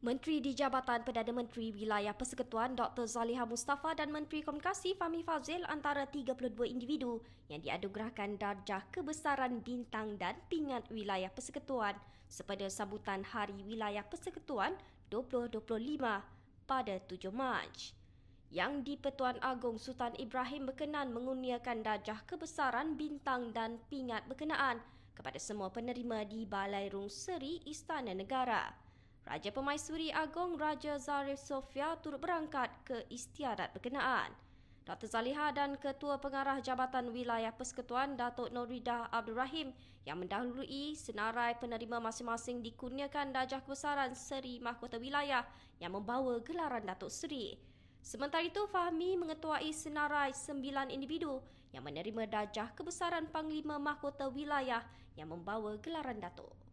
Menteri di Jabatan Perdana Menteri Wilayah Persekutuan Dr. Zaliha Mustafa dan Menteri Komunikasi Fahmi Fazil antara 32 individu yang diadugerahkan darjah kebesaran bintang dan pingat Wilayah Persekutuan sepada sambutan Hari Wilayah Persekutuan 2025 pada 7 Mac. Yang di-Pertuan Agong Sultan Ibrahim berkenan mengurniakan darjah kebesaran bintang dan pingat berkenaan kepada semua penerima di Balai Rung Seri Istana Negara. Raja Pemaisuri Agong Raja Zarif Sofia turut berangkat ke istiadat berkenaan. Dr. Zaliha dan Ketua Pengarah Jabatan Wilayah Persekutuan Datuk Noridah Abdul Rahim yang mendahului senarai penerima masing-masing dikurniakan darjah kebesaran Seri Mahkota Wilayah yang membawa gelaran Datuk Seri. Sementara itu, Fahmi mengetuai senarai sembilan individu yang menerima darjah kebesaran Panglima Mahkota Wilayah yang membawa gelaran Datuk.